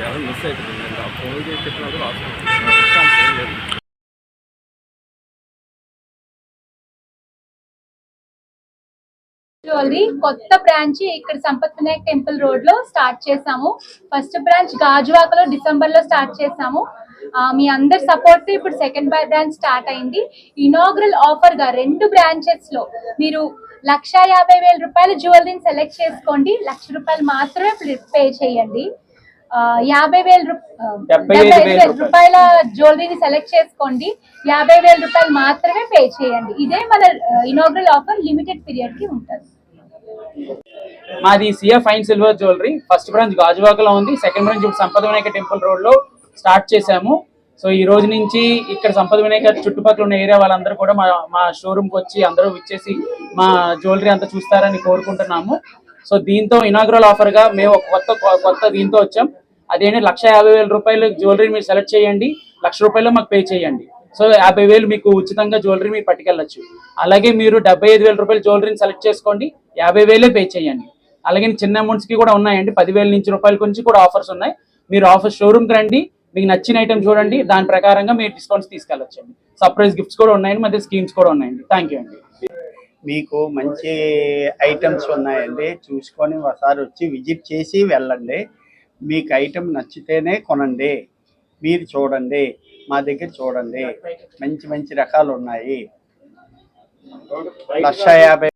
ఎవరు మిస్ అవుతుంది ఆ ఫోన్ చేసి చెప్పినప్పుడు రెస్పాన్స్ ఏం లేదు జ్యువెలరీ కొత్త బ్రాంచ్ ఇక్కడ సంపత్ వినాయక్ టెంపుల్ రోడ్లో స్టార్ట్ చేసాము ఫస్ట్ బ్రాంచ్ గాజువాకలో డిసెంబర్లో స్టార్ట్ చేసాము మీ అందరి సపోర్ట్తో ఇప్పుడు సెకండ్ బ్రాంచ్ స్టార్ట్ అయింది. ఇనాగ్రల్ ఆఫర్గా రెండు బ్రాంచెస్లో మీరు లక్ష యాభై వేల రూపాయల జ్యువెలరీని సెలెక్ట్ చేసుకోండి. లక్ష రూపాయలు మాత్రమే పే చేయండి. యాభై వేల రూపాయల. జ్యువెలరీని సెలెక్ట్ చేసుకోండి. యాభై వేల రూపాయలు మాత్రమే పే చేయండి. ఇదే మన ఇనాగ్రల్ ఆఫర్ లిమిటెడ్ పీరియడ్కి ఉంటుంది. మాది CF fine silver jewellery. First branch గాజువాకలో ఉంది. సెకండ్ బ్రాంచ్ ఇప్పుడు సంపద వినాయక టెంపుల్ రోడ్లో స్టార్ట్ చేశాము. సో ఈ రోజు నుంచి ఇక్కడ సంపద వినాయక చుట్టుపక్కల ఉన్న ఏరియా వాళ్ళందరూ కూడా మా మా షోరూమ్కి వచ్చి అందరూ ఇచ్చేసి మా జ్యువెలరీ అంతా చూస్తారని కోరుకుంటున్నాము. సో దీంతో ఇనాగ్రల్ ఆఫర్గా మేము కొత్త కొత్త దీంతో వచ్చాం. అదేంటి లక్ష యాభై వేల రూపాయలు జ్యువెలరీ మీరు సెలెక్ట్ చేయండి లక్ష రూపాయలు మాకు పే చేయండి. సో యాభై వేలు మీకు ఉచితంగా జ్యువెలరీ మీరు పట్టుకెళ్ళచ్చు. అలాగే మీరు డెబ్బై ఐదు వేల రూపాయల జ్యువెలరీని సెలెక్ట్ చేసుకోండి యాభై వేలే పే చేయండి. అలాగే చిన్న అమౌంట్స్కి కూడా ఉన్నాయండి పదివేల నుంచి రూపాయల నుంచి కూడా ఆఫర్స్ ఉన్నాయి. మీరు ఆఫర్ షోరూమ్కి రండి మీకు నచ్చిన ఐటమ్ చూడండి దాని ప్రకారంగా మీరు డిస్కౌంట్స్ తీసుకెళ్ళొచ్చండి. సర్ప్రైజ్ గిఫ్ట్స్ కూడా ఉన్నాయండి మధ్య స్కీమ్స్ కూడా ఉన్నాయండి. థ్యాంక్ యూ అండి. మీకు మంచి ఐటమ్స్ ఉన్నాయండి చూసుకొని ఒకసారి వచ్చి విజిట్ చేసి వెళ్ళండి. మీకు ఐటెం నచ్చితేనే కొనండి. మీరు చూడండి. మా దగ్గర చూడండి. మంచి మంచి రకాలు ఉన్నాయి లక్ష యాభై